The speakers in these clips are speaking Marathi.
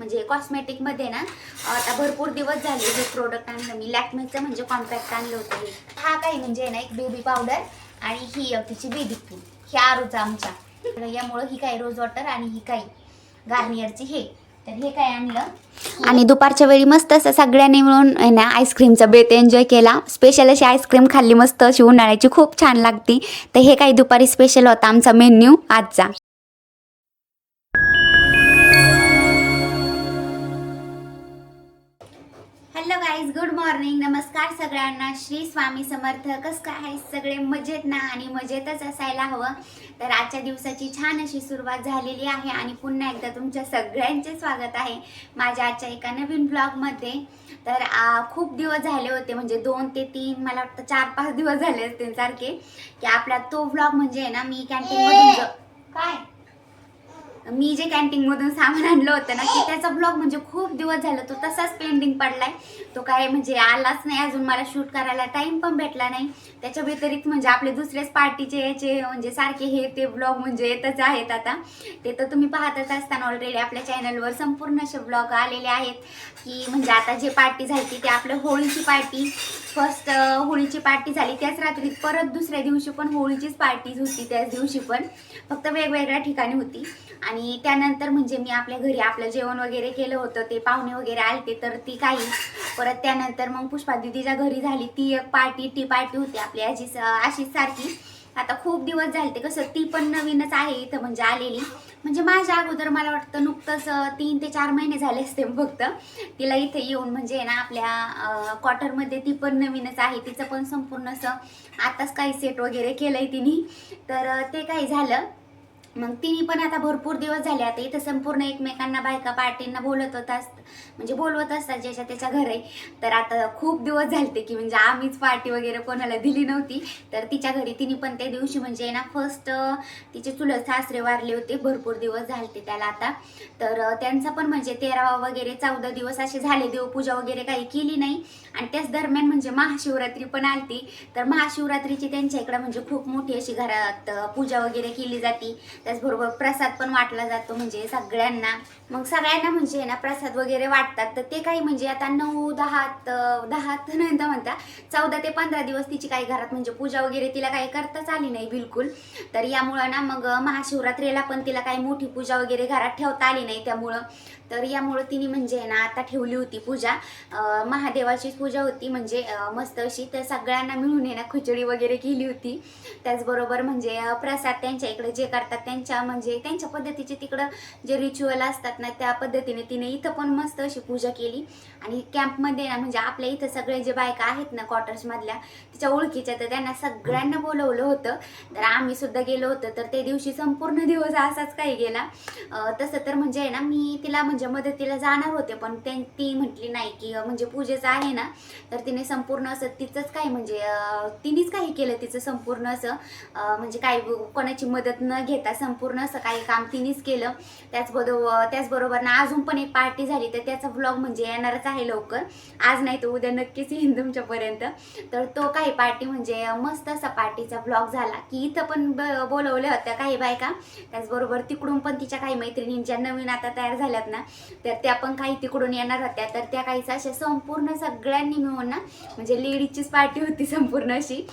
म्हणजे कॉस्मेटिकमध्ये ना आता भरपूर दिवस झाले हे प्रोडक्ट आणलं मी. लॅक्मेचं म्हणजे कॉम्पॅक्ट आणलं होतं हा. काही म्हणजे ना एक बेबी पावडर आणि ही अ, तिची बेबी क्रीम ही आरूचा आमच्या. यामुळं ही काय रोज वॉटर आणि ही काही गार्नियरची हे. तर हे काय आणलं? आणि दुपारच्या वेळी मस्त असं सगळ्यांनी मिळून आहे ना आईस्क्रीमचा बेत एन्जॉय केला. स्पेशल अशी आईस्क्रीम खाल्ली मस्त अशी उन्हाळ्याची खूप छान लागती. तर हे काही दुपारी स्पेशल होता आमचा मेन्यू आजचा. गाईज गुड मॉर्निंग नमस्कार सगळ्यांना. श्री स्वामी समर्थ. कस काय आहे? सगळे मजेत ना? आणि मजेतच असायला हवं. तर आजच्या दिवसाची छान अशी सुरुवात झालेली आहे आणि पुन्हा एकदा तुमच्या सगळ्यांचे स्वागत आहे माझ्या आजच्या एका नवीन ब्लॉगमध्ये तर खूप दिवस झाले होते म्हणजे दोन ते तीन मला वाटतं चार पाच दिवस झाले असतील सारखे की आपला तो ब्लॉग म्हणजे ना मी कॅन्टीनमधून काय? मी जे कॅन्टीन मधून सामान आणलं होतं ना की त्याचा ब्लॉग म्हणजे खूप दिवस झाला तो तसाच पेंडिंग पडलाय. तो काय म्हणजे आलाच नाही अजून मला शूट करायला टाइम पण भेटला नाही. त्याच्या व्यतिरिक्त म्हणजे आपले दुसरेच पार्टीचे याचे म्हणजे सारखे हे ते ब्लॉग म्हणजे येतच आहेत आता. ते तर तुम्ही पाहतच असताना ऑलरेडी आपल्या चॅनलवर संपूर्ण असे ब्लॉग आलेले आहेत. की म्हणजे आता जे पार्टी झाली ते आपल्या होळीची पार्टी फर्स्ट होळीची पार्टी झाली त्याच रात्री परत दुसऱ्या दिवशी पण होळीचीच पार्टीज होती त्याच दिवशी पण. फक्त वेगवेगळ्या ठिकाणी होती. आणि त्यानंतर म्हणजे मी आपल्या घरी आपलं जेवण वगैरे केलं होतं ते पाहुणे वगैरे आलते तर ती काही. परत त्यानंतर मग पुष्पा दिदीच्या घरी झाली. ती एक पार्टी टी पार्टी होती आपली आजी अशीच सारखी. आता खूप दिवस झाले ते. कसं ती पण नवीनच आहे इथं म्हणजे आलेली. म्हणजे माझ्या अगोदर मला वाटतं नुकतंच तीन ते चार महिने झाले असते फक्त. तिला इथे येऊन म्हणजे ना आपल्या क्वार्टरमध्ये ती पण नवीनच आहे. तिचं पण संपूर्ण असं आताच काही सेट वगैरे केलंय तिने. तर ते काही झालं. मग तिने पण आता भरपूर दिवस झाले. आता इथं संपूर्ण एकमेकांना बायका पार्टींना बोलत होता म्हणजे बोलवत असतात ज्याच्या त्याच्या घरी. तर आता खूप दिवस झालते की म्हणजे आम्हीच पार्टी वगैरे कोणाला दिली नव्हती. तर तिच्या घरी तिने पण त्या दिवशी म्हणजे ना फर्स्ट तिचे चुलत सासरे वारले होते. भरपूर दिवस झालते त्याला आता. तर त्यांचं त्यांचा पण म्हणजे तेरावा वगैरे चौदा दिवस असे झाले. देवपूजा वगैरे काही केली नाही. आणि त्याच दरम्यान म्हणजे महाशिवरात्री पण आलती. तर महाशिवरात्रीची त्यांच्या इकडं म्हणजे खूप मोठी अशी घरात पूजा वगैरे केली जाते. त्याचबरोबर प्रसाद पण वाटला जातो म्हणजे सगळ्यांना. मग सगळ्यांना म्हणजे ना प्रसाद वगैरे वाटतात. तर ते काही म्हणजे आता नऊ दहा दहा नंतर म्हणता चौदा ते पंधरा दिवस तिची काही घरात म्हणजे पूजा वगैरे तिला काही करताच आली नाही बिलकुल. तर यामुळं ना मग महाशिवरात्रीला पण तिला काही मोठी पूजा वगैरे घरात ठेवता आली नाही त्यामुळं. तर यामुळं तिने म्हणजे ना आता ठेवली होती पूजा. महादेवाचीच पूजा होती म्हणजे मस्त अशी. तर सगळ्यांना मिळून आहे ना खिचडी वगैरे केली होती. त्याचबरोबर म्हणजे प्रसाद त्यांच्या इकडे जे करतात त्यांच्या म्हणजे त्यांच्या पद्धतीचे तिकडं जे रिच्युअल असतात ना त्या पद्धतीने तिने इथं पण मस्त अशी पूजा केली. आणि कॅम्पमध्ये ना म्हणजे आपल्या इथं सगळे जे बायका आहेत ना क्वार्टर्समधल्या तिच्या ओळखीच्या तर त्यांना सगळ्यांना बोलवलं होतं. तर आम्ही सुद्धा गेलो होतो तर त्या दिवशी संपूर्ण दिवस असाच काही गेला. तसं तर म्हणजे आहे ना मी तिला म्हणजे म्हणजे मदतीला जाणार होते पण ते ती म्हटली नाही की म्हणजे पूजेचं आहे ना तर तिने संपूर्ण असं तिचंच काही म्हणजे तिनेच काही केलं तिचं संपूर्ण असं म्हणजे काही कोणाची मदत न घेता संपूर्ण असं काही काम तिनेच केलं. त्याचबरोबर त्याचबरोबर ना अजून पण एक पार्टी झाली तर त्याचा ब्लॉग म्हणजे येणारच आहे लवकर. आज नाही तर उद्या नक्कीच येईन तुमच्यापर्यंत. तर तो काही पार्टी म्हणजे मस्त असा पार्टीचा ब्लॉग झाला की इथं पण ब- बोलवल्या होत्या काही बायका. त्याचबरोबर तिकडून पण तिच्या काही मैत्रिणी ज्या नवीन आता तयार झाल्यात ना तर त्या पण काही तिकडून येणार होत्या. तर त्या काहीच अशा संपूर्ण सगळ्यांनी मिळून ना म्हणजे लेडीजचीच पार्टी होती संपूर्ण अशी.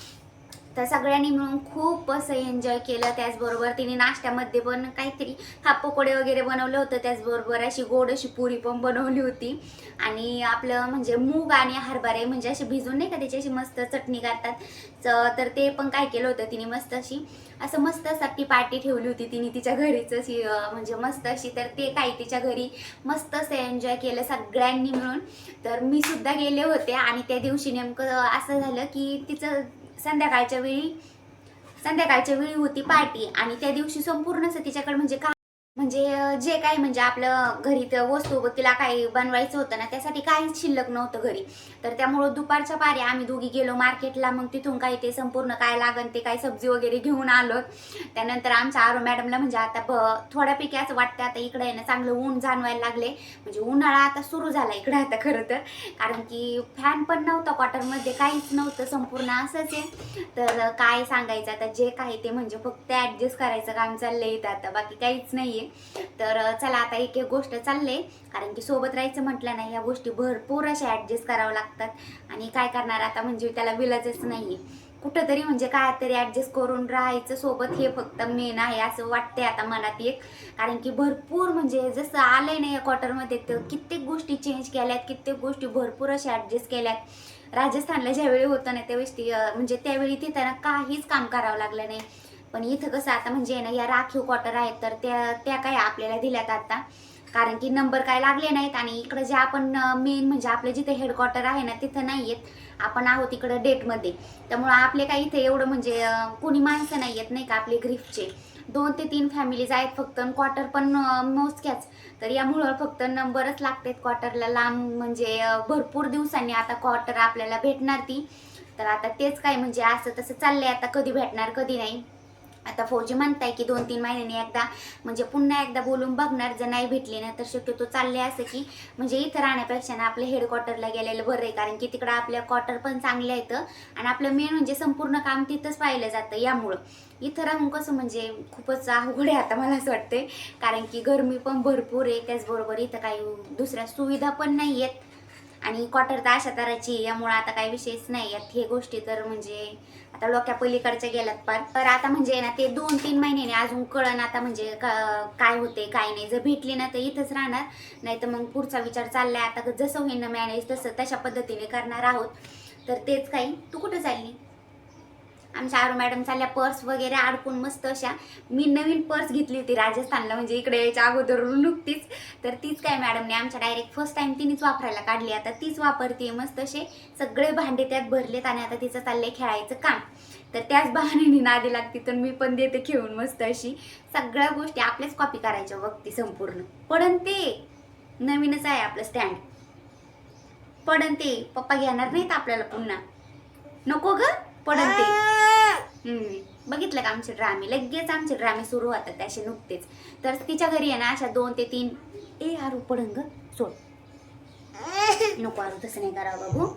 तर सगळ्यांनी मिळून खूप असं एन्जॉय केलं. त्याचबरोबर तिने नाश्त्यामध्ये पण काहीतरी हा पकोडे वगैरे बनवलं होतं. त्याचबरोबर अशी गोड अशी पुरी पण बनवली होती. आणि आपलं म्हणजे मूग आणि हरभरे म्हणजे असे भिजून नाही का त्याची अशी मस्त चटणी करतात. तर ते पण काय केलं होतं तिने मस्त अशी असं मस्त साठी पार्टी ठेवली होती तिने तिच्या घरीच अशी म्हणजे मस्त अशी. तर ते काही तिच्या घरी मस्त असं एन्जॉय केलं सगळ्यांनी मिळून. तर मी सुद्धा गेले होते आणि त्या दिवशी नेमकं असं झालं की तिचं संध्याकाळच्या वेळी संध्याकाळच्या वेळी होती पार्टी आणि त्या दिवशी संपूर्ण असं तिच्याकडे म्हणजे का म्हणजे जे काही म्हणजे आपलं घरी तर वस्तू तिला काही बनवायचं होतं ना त्यासाठी काहीच शिल्लक नव्हतं घरी. तर त्यामुळं दुपारच्या पारी आम्ही दोघी गेलो मार्केटला मग तिथून काही ते संपूर्ण काय लागन ते काही सब्जी वगैरे घेऊन आलो. त्यानंतर आमच्या आरो मॅडमला म्हणजे आता ब थोड्यापैकी असं वाटतं आता इकडे आहे ना चांगलं ऊन जाणवायला लागले. म्हणजे उन्हाळा आता सुरू झाला इकडे आता खरं तर. कारण की फॅन पण नव्हता क्वार्टरमध्ये काहीच नव्हतं संपूर्ण असंच आहे. तर काय सांगायचं आता जे काही ते म्हणजे फक्त ॲडजस्ट करायचं काम चाललंय इथं आता बाकी काहीच नाही आहे तर चला आता एक एक गोष्ट चालले. कारण की सोबत राहायचं म्हटलं नाही या गोष्टी भरपूर अशा ॲडजस्ट करावं लागतात. आणि काय करणार आता म्हणजे त्याला विलाजच नाही कुठंतरी म्हणजे काय तरी ॲडजस्ट करून राहायचं सोबत हे फक्त मेन आहे असं वाटतंय आता मनात एक. कारण की भरपूर म्हणजे जसं आलंय ना या क्वार्टरमध्ये तर कित्येक गोष्टी चेंज केल्यात कित्येक गोष्टी भरपूर अशा ॲडजस्ट केल्यात. राजस्थानला ज्यावेळी होतं ना त्यावेळेस ती म्हणजे त्यावेळी तिथं त्यांना काहीच काम करावं लागलं नाही. पण इथं कसं आता म्हणजे ना या राखीव क्वार्टर आहेत तर त्या त्या काय आपल्याला दिल्यात आता. कारण की नंबर काय लागले नाहीत आणि इकडं जे आपण मेन म्हणजे आपलं जिथे हेडक्वार्टर आहे ना तिथं नाही आहेत आपण आहोत इकडं डेटमध्ये त्यामुळं आपले काही इथे एवढं म्हणजे कोणी माणसं नाही आहेत नाही का आपले ग्रीफचे दोन ते तीन फॅमिलीज आहेत फक्त क्वार्टर पण मोजक्याच तर यामुळं फक्त नंबरच लागतात क्वार्टरला लांब म्हणजे भरपूर दिवसांनी आता क्वार्टर आपल्याला भेटणार ती. तर आता तेच काय म्हणजे असं तसं चाललंय. आता कधी भेटणार कधी नाही. आता फौजी म्हणताय की दोन तीन महिन्यांनी एकदा म्हणजे पुन्हा एकदा बोलून बघणार जर नाही भेटले ना तर शक्यतो चालले असं की म्हणजे इथं राहण्यापेक्षा ना आपल्या हेडक्वार्टरला गेलेलं बरं आहे कारण की तिकडं आपल्या क्वार्टर पण चांगले आहेत आणि आपलं मेन म्हणजे संपूर्ण काम तिथंच पाहिलं जातं यामुळं. इथं राहून कसं म्हणजे खूपच अवघड आहे आता मला असं वाटतंय कारण की गरमी पण भरपूर आहे त्याचबरोबर इथं काही दुसऱ्या सुविधा पण नाही आहेत आणि क्वार्टर तर अशा तराची आहे, यामुळं आता काही विषयच नाही आहेत. हे गोष्टी तर म्हणजे आता लोक्या पलीकडच्या गेल्यात पार तर आता म्हणजे ना ते दोन तीन महिन्याने अजून कळण आता म्हणजे का- काय होते काय नाही. जर भेटली ना तर इथंच राहणार. नाही तर मग पुढचा विचार चाललाय. आता जसं होईन मॅनेज तसं तशा पद्धतीने करणार आहोत. तर तेच काही. तू कुठं चालली? आमच्या आरू मॅडम चालल्या पर्स वगैरे अडकून मस्त अशा. मी नवीन पर्स घेतली होती राजस्थानला म्हणजे इकडे यायच्या अगोदर नुकतीच. तर तीच काय मॅडमने आमच्या डायरेक्ट फर्स्ट टाइम तिनेच वापरायला काढली. आता तीच वापरते मस्त असे. सगळे भांडे त्यात भरलेत आणि आता तिचं चाललंय खेळायचं काम. तर त्याच बहाण्याने नादी लागते तर मी पण देते खेळून मस्त अशी. सगळ्या गोष्टी आपल्याच कॉपी करायच्या बघते संपूर्ण. पडन ते नवीनच आहे आपलं स्टँड पडन ते पप्पा घेणार नाहीत आपल्याला पुन्हा. नको ग पडन ते बघितलं का आमचे ड्रामे लगेच आमचे ड्रामे सुरू होतात असे नुकतेच. तर तिच्या घरी आहे ना अशा दोन ते तीन ए आरू पडंग सोड. नको आरू तसं नाही करावं बाबू.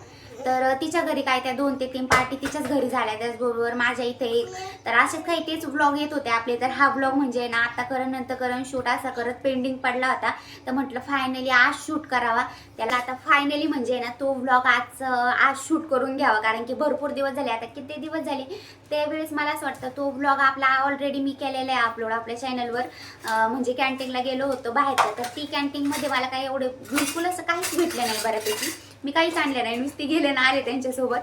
तर तिच्या घरी काय त्या दोन ते तीन पार्टी तिच्याच घरी झाल्या त्याचबरोबर माझ्या इथे एक. तर असेच काही तेच व्लॉग येत होते आपले. तर हा ब्लॉग म्हणजे ना आता करण नंतर करण शूट असा करत पेंडिंग पडला होता. तर म्हटलं फायनली आज शूट करावा. त्याला आता फायनली म्हणजे ना तो व्लॉग आज आज शूट करून घ्यावा. कारण की भरपूर दिवस झाले. आता किती दिवस झाले? त्यावेळेस मला असं वाटतं तो व्लॉग आपला ऑलरेडी मी केलेला आहे अपलोड आपल्या चॅनलवर म्हणजे कॅन्टीनला गेलो होतो बाहेरचं. तर ती कॅन्टीनमध्ये मला काही एवढे बिलकुल असं काहीच भेटलं नाही बऱ्यापैकी. मी काहीच आणलं नाही नुसती गेले ना आले त्यांच्यासोबत.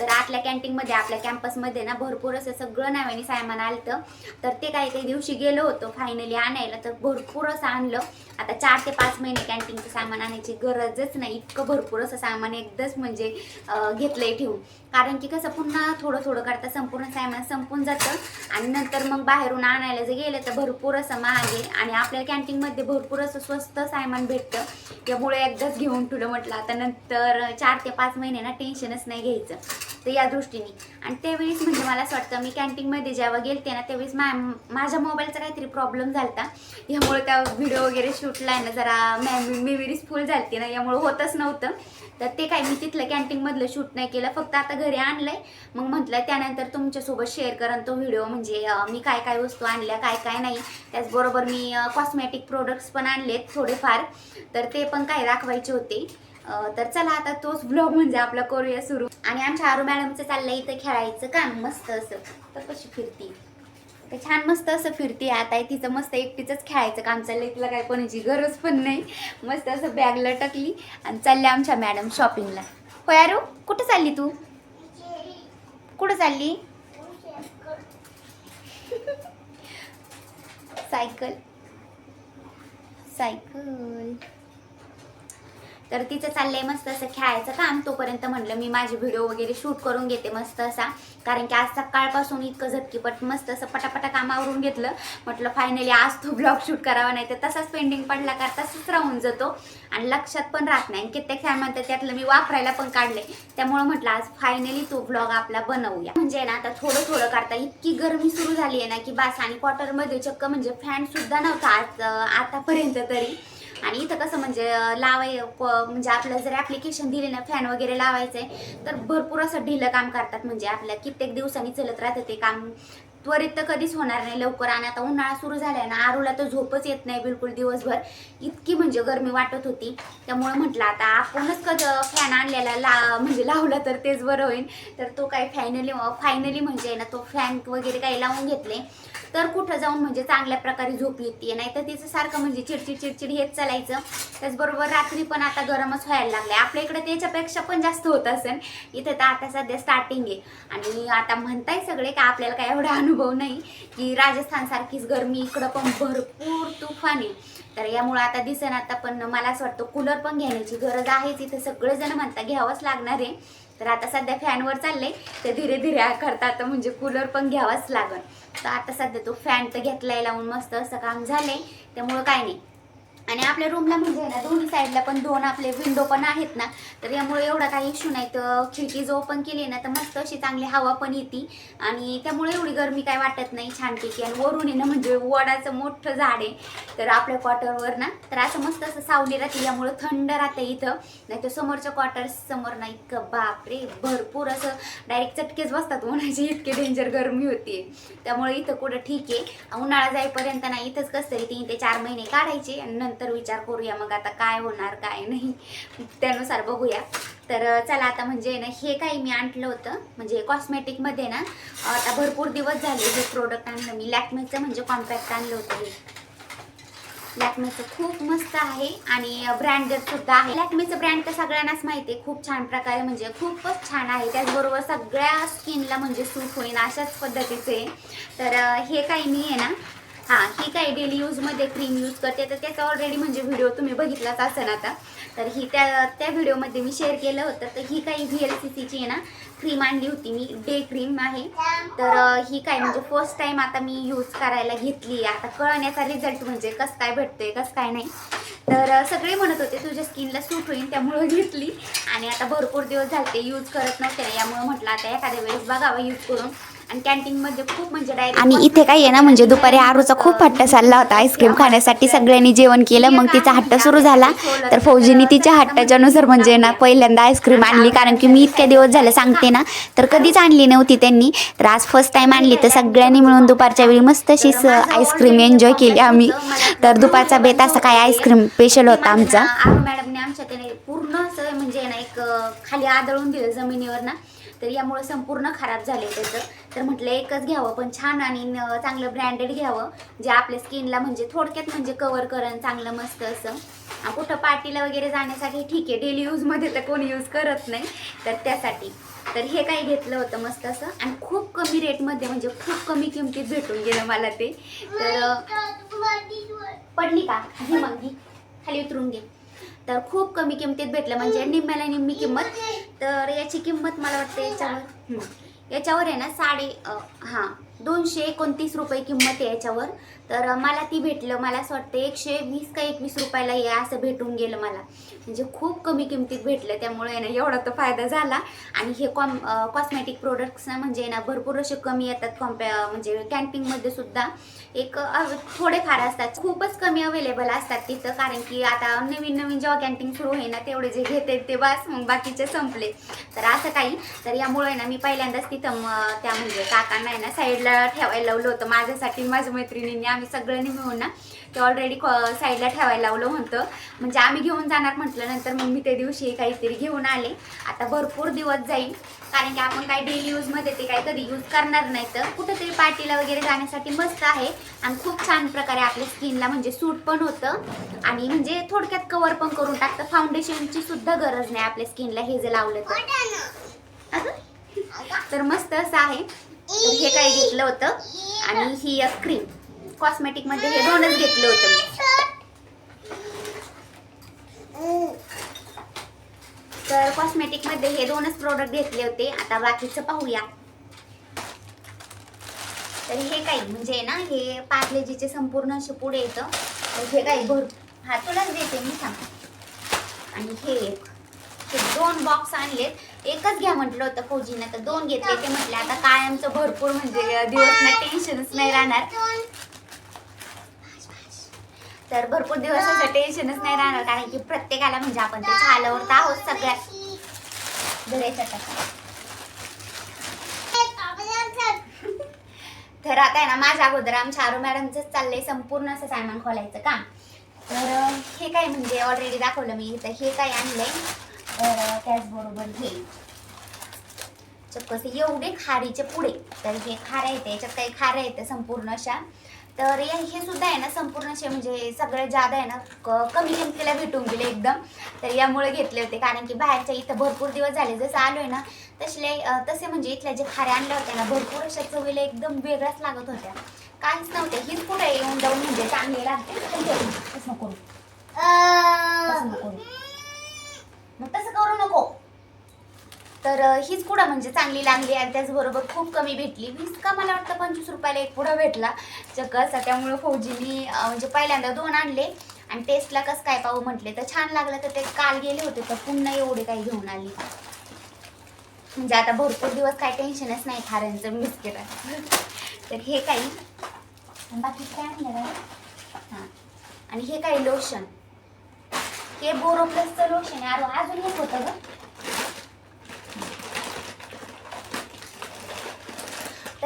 तर आतल्या कॅन्टीनमध्ये आपल्या कॅम्पसमध्ये ना भरपूर असं सगळं नावाने सायमान आलं तर ते काही काही दिवशी गेलो होतो फायनली आणायला. तर भरपूर असं आणलं. आता चार ते पाच महिने कॅन्टीनचं सामान आणायची गरजच नाही. इतकं भरपूर असं सामान एकदाच म्हणजे घेतलं घेतलंय ठेवून. कारण की कसं पुन्हा थोडं थोडं करता संपूर्ण सामान संपून जातं. आणि नंतर मग बाहेरून आणायला जर गेलं तर भरपूर असं महाग आहे आणि आपल्या कॅन्टीनमध्ये भरपूर असं स्वस्त सामान भेटतं. त्यामुळे एकदाच घेऊन ठेवलं म्हटलं. आता नंतर चार ते पाच महिने ना टेन्शनच नाही घ्यायचं. तर या दृष्टीने. आणि त्यावेळेस म्हणजे मला असं वाटतं मी कॅन्टीनमध्ये जेव्हा गेलते ना त्यावेळेस मा माझ्या मोबाईलचा काहीतरी प्रॉब्लेम झाला यामुळे त्या व्हिडिओ वगैरे शूटला आहे ना जरा मॅम मेमरीज फुल झालती ना यामुळे होतच नव्हतं. तर ते काय मी तिथलं कॅन्टीनमधलं शूट नाही केलं फक्त आता घरी आणलंय. मग म्हटलं त्यानंतर तुमच्यासोबत शेअर करन तो व्हिडिओ म्हणजे मी काय काय वस्तू आणल्या काय काय नाही. त्याचबरोबर मी कॉस्मॅटिक प्रोडक्ट्स पण आणलेत थोडेफार. तर ते पण काय दाखवायचे होते. तर चला आता तोच ब्लॉग म्हणजे आपला करूया सुरू. आणि आमच्या आरू मॅडमचं चाललंय इथं खेळायचं काम मस्त असं. तर कशी फिरती? तर छान मस्त असं फिरते. आता तिचं मस्त एकटीचंच खेळायचं काम चाललंय. तिला काय कोणाची गरज पण नाही. मस्त असं बॅग लटकली आणि चालल्या आमच्या मॅडम शॉपिंगला होय आरू कुठं चालली तू? कुठं चालली? सायकल. सायकल. तर तिचं चाललंय मस्त असं खेळायचं काम तोपर्यंत म्हटलं मी माझे व्हिडिओ वगैरे शूट करून घेते मस्त असा. कारण की आज सकाळपासून इतकं झटकीपट मस्त असं पटापटा कामावरून घेतलं. म्हटलं फायनली आज तो ब्लॉग शूट करावा नाही तर तसाच पेंडिंग पडला का तसंच राहून जातो. आणि लक्षात पण राहत नाही. कित्येक काय म्हणतात त्यातलं मी वापरायला पण काढले त्यामुळं म्हटलं आज फायनली तो ब्लॉग आपला बनवूया. म्हणजे ना आता थोडं थोडं करता इतकी गरमी सुरू झाली आहे ना की बास आणि क्वार्टरमध्ये चक्क म्हणजे फॅन सुद्धा नव्हता आज आतापर्यंत तरी. आणि इथं कसं म्हणजे लावाय म्हणजे आपलं जर ॲप्लिकेशन दिले ना फॅन वगैरे लावायचं आहे तर भरपूर असं ढिलं काम करतात. म्हणजे आपल्या कित्येक दिवसांनी चलत राहतं ते काम. त्वरित तर कधीच होणार नाही लवकर. आणि आता उन्हाळा सुरू झालाय ना आरूला तर झोपच येत नाही बिलकुल दिवसभर. इतकी म्हणजे गरमी वाटत होती. त्यामुळे म्हटलं आता आपणच कधी फॅन आणलेला ला म्हणजे लावला तर तेच बरं होईल. तर तो काय फायनली फायनली म्हणजे ना तो फॅन वगैरे काही लावून घेतले. तर कुठं जाऊन म्हणजे चांगल्या प्रकारे झोप येते नाही तर तिचं सारखं म्हणजे चिडचिड चिडचिड हेच चालायचं. त्याचबरोबर रात्री पण आता गरमच व्हायला लागले आपल्या इकडे त्याच्यापेक्षा पण जास्त होत असेल. इथे तर आता सध्या स्टार्टिंग आहे. आणि आता म्हणताय सगळे का आपल्याला काय एवढा अनुभव नाही की राजस्थान सारखीच गरमी इकडं पण भरपूर तुफान आहे. तर यामुळं आता दिसन आता पण मला असं वाटतं कूलर पण घेण्याची गरज आहेच. इथं सगळेजण म्हणता घ्यावंच लागणार आहे. तर आता सध्या फॅनवर चालले तर धीरे धीरे करता आता म्हणजे कूलर पण घ्यावाच लागल. तर आता सध्या तो फॅन तर घेतलाय लावून मस्त असं काम झालंय. त्यामुळं काय नाही. आणि आपल्या रूमला म्हणजे ना दोन्ही साईडला पण दोन आपले विंडो पण आहेत ना तर यामुळे एवढा काही इश्यू नाही. तर खिडकी जो ओपन केली ना तर मस्त अशी चांगली हवा पण येते. आणि त्यामुळे एवढी गरमी काय वाटत नाही छानपैकी आणि वरून आहे ना म्हणजे वडाचं मोठं झाड आहे. तर आपल्या क्वार्टरवर ना तर असं मस्त असं सावली राहते. यामुळे थंड राहते इथं. नाही तर समोरच्या क्वार्टर समोर नाही. इतकं बापरे भरपूर असं डायरेक्ट चटकेच बसतात उन्हाची इतके डेंजर गरमी होती. त्यामुळे इथं कुठं ठीक आहे. उन्हाळा जाईपर्यंत नाही इथंच कसं तरी तीन ते चार महिने काढायचे. आणि नंतर विचार करूया मग आता काय होणार काय नाही. त्यानुसार बघूया. तर चला आता म्हणजे ना हे काही मी आणलं होतं. म्हणजे कॉस्मेटिकमध्ये ना आता भरपूर दिवस झाले हे प्रोडक्ट आणलं मी लॅक्मेचं म्हणजे कॉम्पॅक्ट आणलं होतं हे. लॅक्मेचं खूप मस्त आहे आणि ब्रँडेड सुद्धा आहे. लॅक्मेचं ब्रँड तर सगळ्यांनाच माहिती आहे. खूप छान प्रकारे म्हणजे खूपच छान आहे. त्याचबरोबर सगळ्या स्किनला म्हणजे सूट होईल अशाच पद्धतीचे. तर हे काही मी आहे ना हां ही काय डेली यूजमध्ये क्रीम यूज करते तर त्याचा ऑलरेडी म्हणजे व्हिडिओ तुम्ही बघितलाच असेल आता. तर ही त्या त्या व्हिडिओमध्ये मी शेअर केलं होतं. तर ही काही व्ही एल सी सीची आहे ना क्रीम आणली होती मी डे क्रीम आहे. तर ही काय म्हणजे फर्स्ट टाइम आता मी यूज करायला घेतली आता कळण्याचा रिझल्ट म्हणजे कसं काय भेटतोय कसं काय नाही. तर सगळे म्हणत होते तुझ्या स्किनला सूट होईल त्यामुळं घेतली. आणि आता भरपूर दिवस झाले यूज करत नव्हते. यामुळे म्हटलं आता एखाद्या वेळेस बघावं यूज करून. आणि कॅन्टीनमध्ये खूप म्हणजे डायरेक्ट आणि इथे काय आहे ना म्हणजे दुपारी आरूचा खूप हट्ट चालला होता आईस्क्रीम खाण्यासाठी. सगळ्यांनी जेवण केलं. मग तिचा हट्ट सुरू झाला. तर फौजीने तिच्या हट्टाच्या नुसार म्हणजे ना पहिल्यांदा आईस्क्रीम आणली. कारण की मी इतक्या दिवस झाले सांगते ना तर कधीच आणली नव्हती त्यांनी. तर आज फर्स्ट टाइम आणली. तर सगळ्यांनी मिळून दुपारच्या वेळी मस्त अशी आईस्क्रीम एन्जॉय केली आम्ही. तर दुपारचा बेत असा काय आईस्क्रीम स्पेशल होता आमचा? आरू मॅडमने आमच्या त्याने पूर्ण असं म्हणजे ना एक खाली आदळून दिलं जमिनीवर ना. तर यामुळे संपूर्ण खराब झाले त्याचं. तर म्हटलं एकच घ्यावं पण छान आणि चांगलं ब्रँडेड घ्यावं. जे आपल्या स्किनला म्हणजे थोडक्यात म्हणजे कवर करण चांगलं मस्त असं. कुठं पार्टीला वगैरे जाण्यासाठी ठीक आहे. डेली यूजमध्ये तर कोणी यूज करत नाही. तर त्यासाठी. तर हे काही घेतलं होतं मस्त असं. आणि खूप कमी रेटमध्ये म्हणजे खूप कमी किमतीत भेटून गेलं मला ते. तर पडली का? घे मग घे. खाली उतरून घे. तर खूप कमी किमतीत भेटलं. म्हणजे निम्म्याला निम्मी किंमत. तर याची किंमत मला वाटते याच्यावर याच्यावर आहे ना साडे हां दोनशे एकोणतीस रुपये किंमत आहे याच्यावर. तर मला ती भेटलं. मला असं वाटतं एकशे वीस का एकवीस रुपयाला हे असं भेटून गेलं मला. म्हणजे खूप कमी किमतीत भेटलं त्यामुळे आहे ना एवढा तो फायदा झाला. आणि हे कॉम कॉस्मेटिक प्रोडक्ट्स म्हणजे ना भरपूर असे कमी येतात कॉम्पॅ म्हणजे कॅन्टीनमध्ये सुद्धा. एक थोडेफार असतात खूपच कमी अवेलेबल असतात तिथं कारण की आता नवीन नवीन जेव्हा कॅन्टीन सुरू होईना तेवढे जे घेते ते बस मग बाकीचे संपले. तर असं काही तर यामुळे ना मी पहिल्यांदाच तिथं त्या म्हणजे काकांना आहे ना साईडला ठेवायला लावलं होतं. माझ्यासाठी माझ्या मैत्रिणींनी आम्ही सगळ्यांनी मिळून ना ते ऑलरेडी साईडला ठेवायला लावलं होतं. म्हणजे आम्ही घेऊन जाणार म्हटलं नंतर मग मी त्या दिवशी काहीतरी घेऊन आले. आता भरपूर दिवस जाईल. कारण की आपण काही डेली यूजमध्ये ते काही कधी यूज करणार नाही तर कुठेतरी पार्टीला वगैरे जाण्यासाठी मस्त आहे. आणि खूप छान प्रकारे आपल्या स्किनला म्हणजे सूट पण होतं. आणि म्हणजे थोडक्यात कवर पण करून टाकतं. फाउंडेशनची सुद्धा गरज नाही आपल्या स्किनला हे जे लावलं तर. तर मस्त असं आहे. हे काय घेतलं होतं. आणि ही क्रीम कॉस्मेटिकमध्ये हे दोनच घेतलं होतं तर कॉस्मेटिकमध्ये हे दोनच प्रोडक्ट घेतले होते. आता बाकीचं पाहूया. तर हे काही म्हणजे ना हे पार्लेजीचे संपूर्ण असे पुढे येतं हे काही भर हा तुलाच देते मी सांग आणि हे एक. हे दोन बॉक्स आणलेत. एकच घ्या म्हटलं होतं फौजीनं तर दोन घेतले ते म्हटले आता कायमचं भरपूर म्हणजे दिवस ना टेन्शनच नाही राहणार. तर भरपूर दिवस असं टेन्शनच नाही राहणार कारण की प्रत्येकाला म्हणजे आपण ते चालवत तर आहोत सगळ्या धरायचा तर आता आहे ना माझ्या अगोदर आमच्या आरो मॅडमचंच चाललंय संपूर्ण असं सामान खोलायचं काम. तर हे काय म्हणजे ऑलरेडी दाखवलं मी तर हे काय आणलंय? तर त्याचबरोबर हे. चक्क एवढे खारीचे पुढे तर हे खाऱ्या येते याच्यात काही खाऱ्या येते संपूर्ण अशा. तर या हे सुद्धा आहे ना संपूर्ण असे म्हणजे सगळ्यात जादा आहे ना क- कमी किमतीला भेटून गेले एकदम. तर यामुळे घेतले होते. कारण की बाहेरच्या इथं भरपूर दिवस झाले जसं आलोय ना तसले तसे म्हणजे इथल्या जे खाऱ्या आणल्या होत्या ना भरपूर अशा चवीला एकदम वेगळ्याच लागत होत्या. काहीच नव्हत्या. हीच पुढे येऊन जाऊन म्हणजे चांगली लागते. तसं नको करू. तसं नको करू. मग तसं करू नको. तर हीच पुडा म्हणजे चांगली लागली आणि त्याचबरोबर खूप कमी भेटली. वीस का मला वाटतं पंचवीस रुपयाला एक पुडा भेटला चक्क असा त्यामुळे फौजीनी म्हणजे पहिल्यांदा दोन आणले आणि टेस्टला कसं काय पाहू म्हटले तर छान लागलं तर ते काल गेले होते तर पुन्हा एवढे काही घेऊन आली. म्हणजे आता भरपूर दिवस काय टेन्शनच नाही खाऱ्यांचं बिस्किट. तर हे काही. बाकी काय आणलं हां. आणि हे काही लोशन हे बोरो प्लसचं लोशन आहे. अरे अजून एक होतं गं.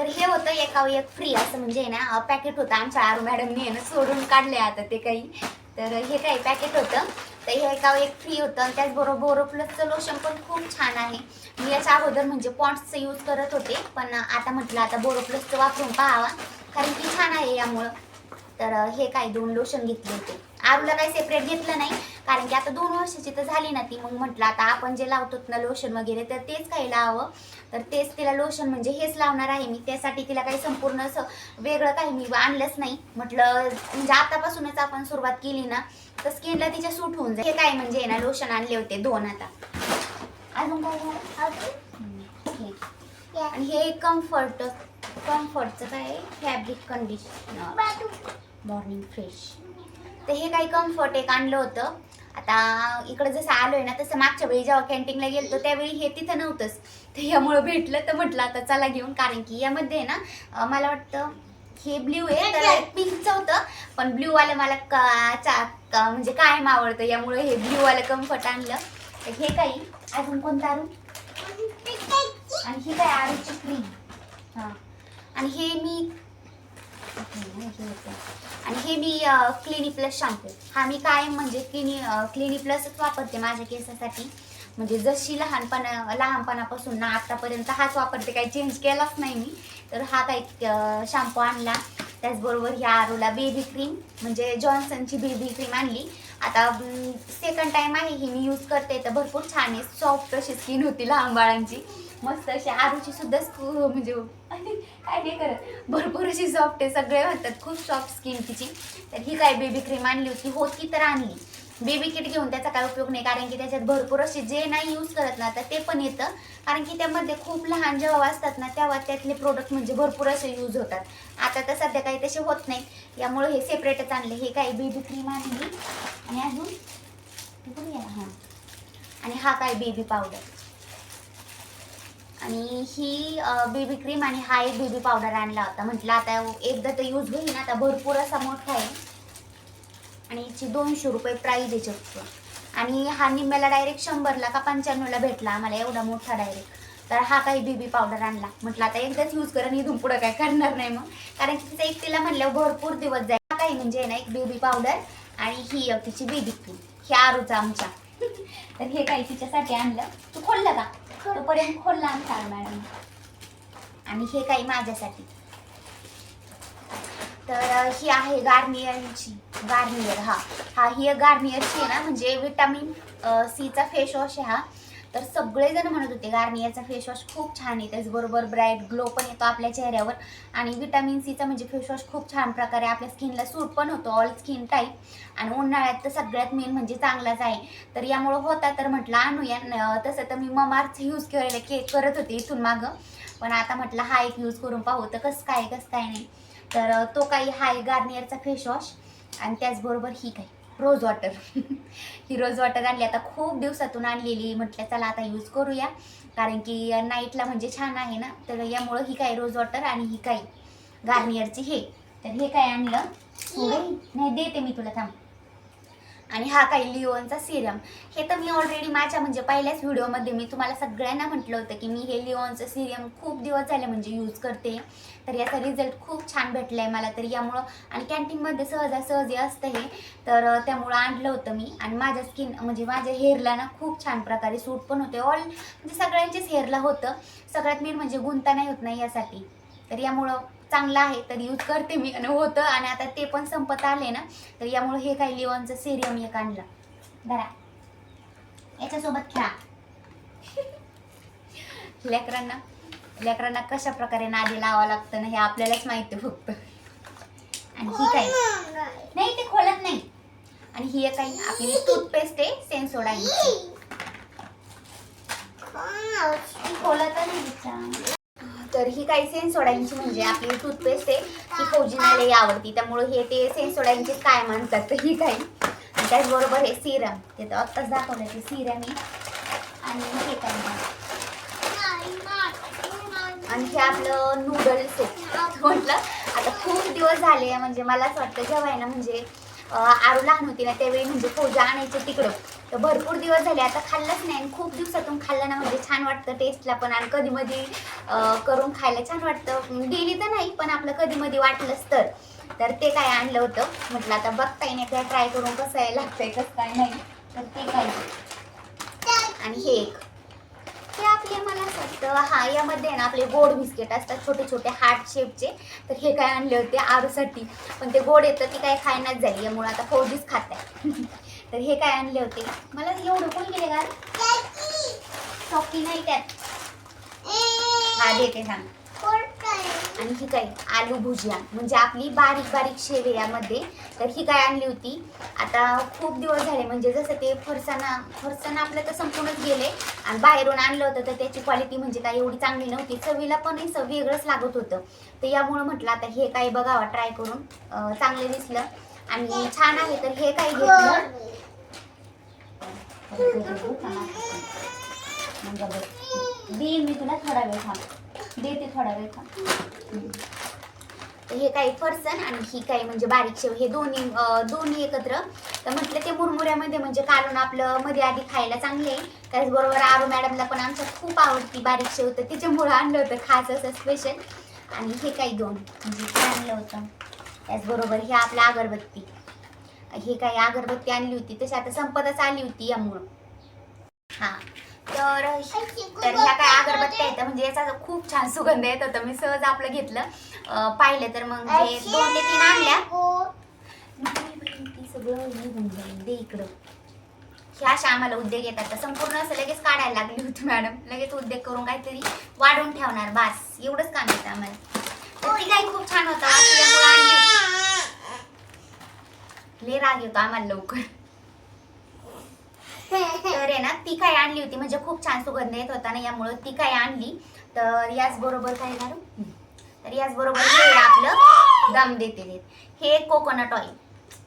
तर हे होतं एका एक फ्री असं म्हणजे ना पॅकेट होतं आमच्या आरू मॅडमनी आहे ना सोडून काढले आता ते काही. तर हे काही पॅकेट होतं. तर हे एका एक फ्री होतं. आणि त्याचबरोबर बोरोप्लसचं लोशन पण खूप छान आहे. मी याच्या अगोदर म्हणजे पॉन्ड्सचं यूज करत होते पण आता म्हटलं आता बोरोप्लसचं वापरून पाहावा. कारण की छान आहे यामुळं. तर हे काय दोन लोशन घेतले होते. आरूला काही सेपरेट घेतलं नाही. कारण की आता दोन वर्षाची तर झाली ना ती. मग म्हटलं आता आपण जे लावतो ना लोशन वगैरे तर तेच काही लावावं तर तेच तिला लोशन म्हणजे हेच लावणार आहे मी. त्यासाठी तिला काही संपूर्ण असं वेगळं काही मी आणलंच नाही. म्हटलं म्हणजे आतापासूनच आपण सुरुवात केली ना तर स्किनला तिच्या सूट होऊन जाईल. हे काय म्हणजे ना लोशन आणले होते दोन आता. अजून काय झालं? हम्म, हे. आणि हे कम्फर्ट कम्फर्टचं काय फॅब्रिक कंडिशनर मॉर्निंग फ्रेश तर हे काही कम्फर्ट एक आणलं होतं. आता इकडं जसं आलोय ना तसं मागच्या वेळी जेव्हा कॅन्टीनला गेलतो त्यावेळी हे तिथं नव्हतंच. तर यामुळं भेटलं तर म्हटलं आता चला घेऊन कारण की यामध्ये आहे ना मला वाटतं हे ब्ल्यू आहे तर पिंकचं होतं पण ब्ल्यू वालं मला का म्हणजे कायम आवडतं. यामुळे हे ब्ल्यू वालं कम्फर्ट आणलं. तर हे काही अजून कोणतं आरू? आणि ही काय आरूची क्रीम हां. आणि हे मी आणि हे मी क्लिनी प्लस शॅम्पू हा मी काय म्हणजे क्लिनी क्लिनी प्लसच वापरते माझ्या केसासाठी. म्हणजे जशी लहानपणा लहानपणापासून ना आतापर्यंत हाच वापरते काही चेंज केलाच नाही मी. तर हा काही शॅम्पू आणला. त्याचबरोबर ह्या आरोला बेबी क्रीम म्हणजे जॉन्सनची बेबी क्रीम आणली. आता सेकंड टाइम आहे ही मी यूज करते. तर भरपूर छान आहे. सॉफ्ट अशी स्किन होती लहान बाळांची. मस्त अशी आरूची सुद्धा स्कू म्हणजे काय नाही करत. भरपूर अशी सॉफ्ट आहे सगळे म्हणतात खूप सॉफ्ट स्किन तिची. तर ही काय बेबी क्रीम आणली होती? होती तर आणली. बेबी किट घेऊन त्याचा काय उपयोग नाही कारण की त्याच्यात भरपूर असे जे नाही यूज करत ना तर ते पण येतं. कारण की त्यामध्ये खूप लहान जेव्हा असतात ना तेव्हा त्यातले प्रोडक्ट म्हणजे भरपूर असे यूज होतात. आता तर सध्या काही तसे होत नाही. यामुळे हे सेपरेटच आणले. हे काही बेबी क्रीम आणली? आणि अजून? हे हां. आणि हा काय बेबी पावडर आणि ही बेबी क्रीम आणि हा एक बेबी पावडर आणला होता. म्हटलं आता एकदा तर यूज होईल ना आता भरपूर असा मोठा आहे. आणि याची दोनशे रुपये प्राईज आहे चक्क. आणि हा निम्म्याला डायरेक्ट शंभरला का पंच्याण्णवला भेटला आम्हाला एवढा मोठा डायरेक्ट तर हा काही बेबी पावडर आणला. म्हटलं आता एकदाच यूज करा इथून पुढं काय करणार नाही मग. कारण की तिचं तिला म्हणल्यावर भरपूर दिवस जाईल. हा काही म्हणजे ना एक बेबी पावडर आणि ही तिची बेबी क्रीम ही आरूचा आमच्या. तर हे काही तिच्यासाठी आणलं. तू खोललं का? तोपर्यंत खोलला चाल मॅडम. आणि हे काही माझ्यासाठी. तर ही आहे गार्नियरची गार्नियर हा. हा ही गार्नियरची आहे ना म्हणजे विटामिन सीचा फेस वॉश आहे हा. तर सगळेजण म्हणत होते गार्नियरचा फेस वॉश खूप छान आहे त्याचबरोबर ब्राईट ग्लो पण येतो आपल्या चेहऱ्यावर. आणि विटामिन सीचा म्हणजे फेस वॉश खूप छान प्रकारे आपल्या स्किनला सूट पण होतो ऑल स्किन टाईप आणि उन्हाळ्यात तर सगळ्यात मेन म्हणजे चांगलाच आहे. तर यामुळं होता तर म्हटलं आणूया न- तसं तर मी ममार्थ यूज केलेलं के करत होते इथून मागं. पण आता म्हटलं हा एक यूज करून पाहू तर कसं काय कसं काय नाही. तर तो काही हाय गार्नियरचा फेस वॉश आणि त्याचबरोबर ही काही. रोज वॉटर ही रोज वॉटर आणली आता खूप दिवसातून आणलेली. म्हटलं चला आता यूज करूया. कारण की नाईटला म्हणजे छान आहे ना. तर यामुळं ही काय रोज वॉटर आणि ही काही गार्नियरची हे. तर हे काय आणलं? नाही देते मी तुला थांब. आणि हा काही लिओनचा सिरम हे तर मी ऑलरेडी माझ्या म्हणजे पहिल्याच व्हिडिओमध्ये मी तुम्हाला सगळ्यांना म्हटलं होतं की मी हे लिओनचं सिरम खूप दिवस झाले म्हणजे यूज करते. तर याचा रिझल्ट खूप छान भेटला आहे मला. तर यामुळं आणि कॅन्टीनमध्ये सहजासहजी असतं हे. तर त्यामुळं आणलं होतं मी. आणि माझ्या स्किन म्हणजे माझ्या हेअरला ना खूप छान प्रकारे सूट पण होते. ऑल म्हणजे सगळ्यांचेच हेअरला होतं. सगळ्यात मेन म्हणजे गुंता नाही होत नाही यासाठी. तर यामुळं चांगलं आहे तर यूज करते मी. आणि होतं आणि आता ते पण संपत आले ना तर यामुळं हे काही लिओनचं सिरियम एक आणलं. धरा. याच्यासोबत खेळा. लेकरांना लेकरांना कशा प्रकारे नादी लावावं लागतं ना हे आपल्यालाच माहिती आहे फक्त. आणि ही काय? नाही ते खोलत नाही. आणि ही एक आहे आपली टूथपेस्ट आहे सेन्सोडाईनची खोलत नाही. तर ही काही सेन्सोडाईनची म्हणजे आपली टूथपेस्ट आहे ही फौजीना आवडती. त्यामुळे हे ते सेन्सोडाईनचे काय म्हणतात तर ही काही त्याचबरोबर हे सिरम ते तर आत्ताच दाखवलं ते सिरम आहे. आणि हे काय आणि हे आपलं नूडल्स आहे. म्हटलं आता खूप दिवस झाले म्हणजे मला असं वाटतं जेव्हा आहे ना म्हणजे आरू लहान होती ना त्यावेळी म्हणजे फौजी आणायचे तिकडं. तर भरपूर दिवस झाले. आता खाल्लंच नाही आणि खूप दिवसातून खाल्लं ना म्हणजे छान वाटतं टेस्टला पण आणि कधी मधी करून खायला छान वाटतं. डेली तर नाही पण आपलं कधी मधी वाटलंच तर. तर ते काय आणलं होतं. म्हटलं आता बघता येईल एकदा ट्राय करून कसं आहे लागतंय कसं काय नाही. तर ते काय आणि हे एक. हे आपले मला असं वाटतं हा यामध्ये ना आपले गोड बिस्किट असतात छोटे छोटे हार्ट शेपचे तर हे काय आणले होते आरूसाठी. पण ते गोड येतं ती काय खायनाच झाली. यामुळे आता फौजीच खात आहे तर हे काय आणले होते? मला एवढं कोण गेले? का चॉकी नाही त्यात. हा देते सांग. आणि ही काय? आलू भुजिया. म्हणजे आपली बारीक बारीक शेव यामध्ये. तर ही काय आणली होती? आता खूप दिवस झाले म्हणजे जसं ते फरसाना फरसाना आपलं तर संपूर्णच गेले. आणि बाहेरून आणलं होतं तर त्याची क्वालिटी म्हणजे काय एवढी चांगली नव्हती. चवीला पण हे वेगळंच लागत होतं. तर यामुळं म्हटलं आता हे काय बघावा ट्राय करून. चांगलं दिसलं. आणि छान आहे तर हे काय घेतलं? दे मी तुला थोडा वेळ थांब देते थोडा वेळ थांब तर हे काही फरसन आणि ही काही म्हणजे बारीक शेव हे दोन्ही दोन्ही एकत्र. तर म्हटलं ते मुरमुऱ्यामध्ये म्हणजे काढून आपलं मध्ये आधी खायला चांगले आहे. त्याचबरोबर आरू मॅडमला पण आमच्या खूप आवडती बारीक शेव तर तिच्यामुळं आणलं होतं खास असं स्पेशल आणि हे काही दोन म्हणजे ते आणलं होतं. त्याचबरोबर हे आपलं अगरबत्ती. हे काही अगरबत्ती आणली होती तशी आता संपतच आली होती यामुळं. हा. तर तर ह्या काय अगरबत्त्या आहेत म्हणजे याचा खूप छान सुगंध येत होता. मी सहज आपलं घेतलं. पाहिलं तर मग जे दोन ते तीन आणल्या. ती सगळं निघून जाईल दे इकडं. हे अशा आम्हाला उद्योग येतात. तर संपूर्ण असं लगेच काढायला लागली होती मॅडम. लगेच उद्योग करून काहीतरी वाढवून ठेवणार. बास. एवढंच काम येतं आम्हाला. तर ती काही खूप छान होता. लय राग येतो आम्हाला लवकर. तर आहे ना ती काय आणली होती म्हणजे खूप छान सुगंध येत होता ना यामुळं ती काय आणली. तर याच बरोबर काय झालं. तर याच बरोबर हे आपलं दम देते. हे. कोकोनट ऑइल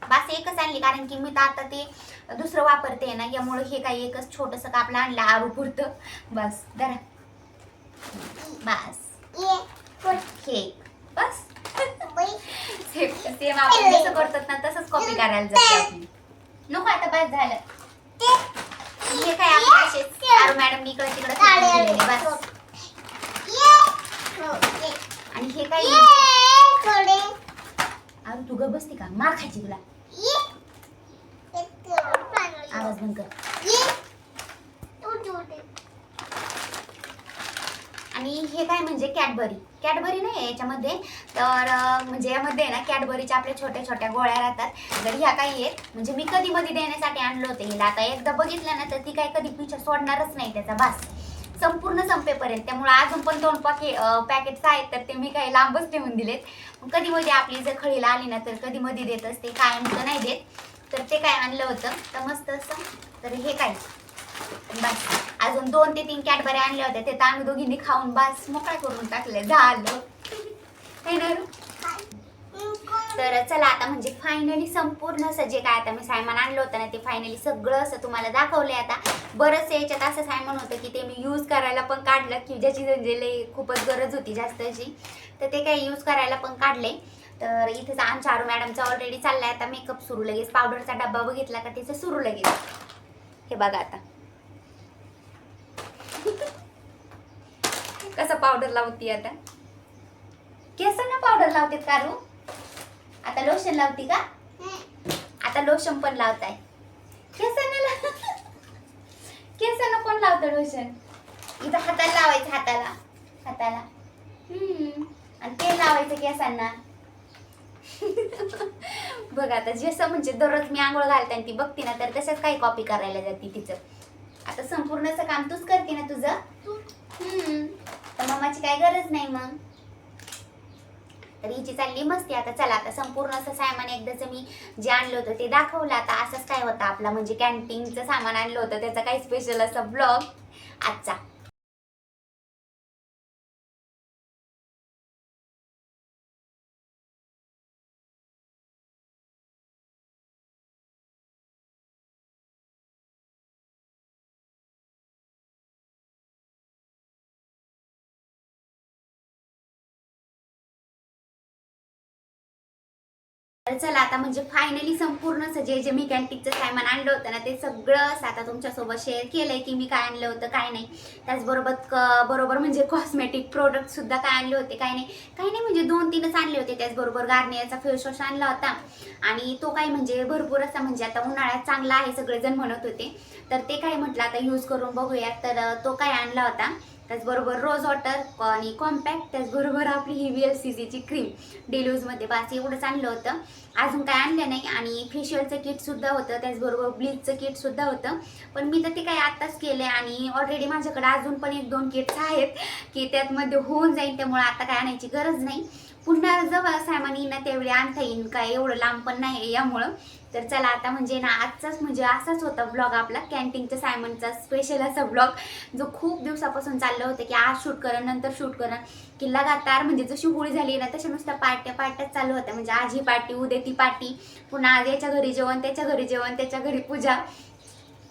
बस एकच आणली कारण की मी तर आता ते दुसरं वापरते ना यामुळे हे काही एकच छोटस कापलं आणलं आरू पुरतं. बस धरा. बस. हे बस. सेम आपण जसं करतात ना तसंच कॉपी करायला जाते आपली. नको आता बस झालं. हे काय आपले असेच आरू मॅडम इकडे तिकडे बस. आणि हे काय? आरू तू ग बसती का? मार खायची तुला. आवाज बंद कर. आणि हे काय म्हणजे कॅडबरी. कॅडबरी नाही आहे याच्यामध्ये. तर म्हणजे यामध्ये आहे ना कॅडबरीच्या आपल्या छोट्या छोट्या गोळ्या राहतात. तर ह्या काही आहेत. म्हणजे मी कधी मध्ये देण्यासाठी आणलं होतं हिला. आता एकदा बघितलं ना तर ती काय कधी पिछा सोडणारच नाही त्याचा भास. संपूर्ण संपेपर्यंत. त्यामुळे अजून पण दोन पाके पॅकेट्स आहेत तर ते मी काही लांबच ठेवून दिलेत. कधी मध्ये आपली जर खळीला आली ना तर कधी मध्ये देत असते काय नाही देत. तर ते काय आणलं होतं. तर मस्त असं. तर हे काय? बस. अजून दोन ते तीन कॅडबऱ्या आणल्या होत्या. ते तर आम्ही दोघींनी खाऊन बस. मोकळा करून टाकले? झालं. हे ना तर चला आता म्हणजे फायनली संपूर्ण असं जे काय आता मी सायमान आणलं होतं ना ते फायनली सगळं असं तुम्हाला दाखवलंय आता. बरंच याच्यात असं सायमान होतं की ते मी यूज करायला पण काढलं की ज्याची म्हणजे खूपच गरज होती जास्तची. तर ते काही यूज करायला पण काढले. तर इथेच आमच्या आरू मॅडमचा ऑलरेडी चाललाय आता मेकअप सुरू. लगेच पावडरचा डब्बा बघितला का तिचं सुरू लगेच. हे बघा आता. कसं पावडर लावती आता? केसांना पावडर लावते कारू आता लोशन लावती का? आता लोशन पण लावताय. केसांना ला- केसांना कोण लावतं लोशन इथं हाताला लावायचं हाताला. हाताला. हम्म. आणि ते लावायचं केसांना. बघ आता जसं म्हणजे दररोज मी आंघोळ घालते आणि ती बघते ना तर तसंच काही कॉपी करायला जाते तिचं. आता संपूर्णचं काम तूच करते ना तुझं? हम्म. तर मम्माची काय गरज नाही मग. तर हिची चालली मस्ती. आता चला आता संपूर्ण असं सामान एकदाच मी जे आणलं होतं ते दाखवलं. आता असंच काय होतं आपला. म्हणजे कॅन्टीनचं सामान आणलं होतं. त्याचा काही स्पेशल असा ब्लॉग आजचा. तर चला आता म्हणजे फायनली संपूर्ण असं जे जे मी कॅन्टीनचं सायमान आणलं होतं ना ते सगळं असं आता तुमच्यासोबत शेअर केलंय की मी काय आणलं होतं काय नाही. त्याचबरोबर क बरोबर म्हणजे कॉस्मेटिक प्रोडक्ट सुद्धा काय आणले होते काय नाही. काही नाही म्हणजे दोन तीनच आणले होते त्याचबरोबर गार्नियरचा फेस वॉश आणला होता. आणि तो काय म्हणजे भरपूर असा म्हणजे आता उन्हाळ्यात चांगला आहे सगळेजण म्हणत होते. तर ते काय म्हटलं आता यूज करून बघूयात. तर तो काय आणला होता. त्याचबरोबर रोज वॉटर आणि कॉम्पॅक्ट त्याचबरोबर आपली ही व्ही एल सी सीची क्रीम डेलूजमध्ये बास एवढंच आणलं होतं. अजून काय आणलं नाही आणि फेशियलचं किटसुद्धा होतं त्याचबरोबर ब्लीचचं किटसुद्धा होतं. पण मी तर ते काय आत्ताच केलं आहे आणि ऑलरेडी माझ्याकडे अजून पण एक दोन किट्स आहेत की त्यातमध्ये होऊन जाईल त्यामुळे आता काय आणायची गरज नाही. पुन्हा जवळ सामान येईन ना त्यावेळी आणता येईन. काय एवढं लांब पण नाही आहे यामुळं. तर चला आता म्हणजे ना आजचाच म्हणजे असाच होता ब्लॉग आपला कॅन्टीनच्या सायमनचा स्पेशल असा ब्लॉग जो खूप दिवसापासून चाललं होतं की आज शूट करा नंतर शूट करा की लगातार म्हणजे जशी होळी झाली ना तशा नुसत्या पार्ट्या पार्ट्याच चालू होत्या. म्हणजे आज ही पार्टी उद्या ती पार्टी पुन्हा आज याच्या घरी जेवण त्याच्या घरी जेवण त्याच्या घरी पूजा.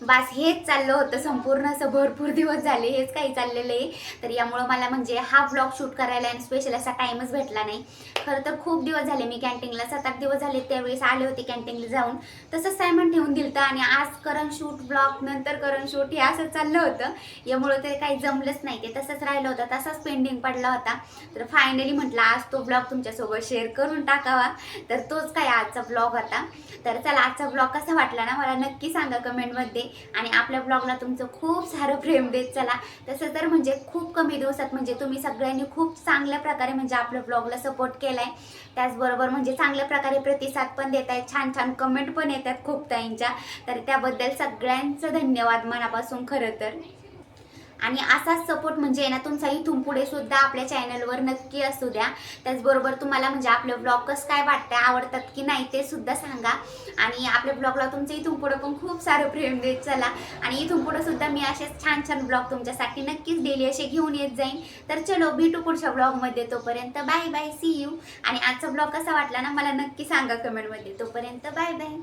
बस हेच चाललं होतं. संपूर्ण असं भरपूर दिवस झाले हेच काही चाललेलं आहे. तर यामुळं मला म्हणजे हा ब्लॉग शूट करायला आणि स्पेशल असा टाईमच भेटला नाही. खरं तर खूप दिवस झाले मी कॅन्टीनला सात आठ दिवस झाले त्यावेळेस आले होते कॅन्टीनला जाऊन. तसंच सायमन ठेवून दिलं आणि आज करण शूट ब्लॉग नंतर करण शूट हे असं चाललं होतं. यामुळं ते काही जमलंच नाही. ते तसंच राहिलं होतं. तसाच पेंडिंग पडला होता. तर फायनली म्हटलं आज तो ब्लॉग तुमच्यासोबत शेअर करून टाकावा. तर तोच काय आजचा ब्लॉग होता. तर चला आजचा ब्लॉग कसा वाटला ना मला नक्की सांगा कमेंटमध्ये आणि आपल्या ब्लॉगला तुमचं खूप सारं प्रेम देत चला. तसं तर म्हणजे खूप कमी दिवसात म्हणजे तुम्ही सगळ्यांनी खूप चांगल्या प्रकारे म्हणजे आपल्या ब्लॉगला सपोर्ट केलाय. त्याचबरोबर म्हणजे चांगल्या प्रकारे प्रतिसाद पण देत आहेत छान छान कमेंट पण येतात खूप ताईंच्या. तर त्याबद्दल सगळ्यांचं धन्यवाद मनापासून खरं तर. आणि असाच सपोर्ट म्हणजे ना तुमचा इथून पुढे सुद्धा आपल्या चॅनलवर नक्की असू द्या. त्याचबरोबर तुम्हाला म्हणजे आपले ब्लॉग कसं काय वाटतं आवडतात की नाही ते सुद्धा सांगा. आणि आपल्या ब्लॉगला तुमचं इथून पुढे पण खूप सारं प्रेम देत चला. आणि इथून पुढे सुद्धा मी असेच छान छान ब्लॉग तुमच्यासाठी नक्कीच डेली असे घेऊन येत जाईन. तर चलो भेटू पुढच्या ब्लॉगमध्ये तोपर्यंत बाय बाय सी यू आणि आजचा ब्लॉग कसा वाटला ना मला नक्की सांगा कमेंटमध्ये तोपर्यंत बाय बाय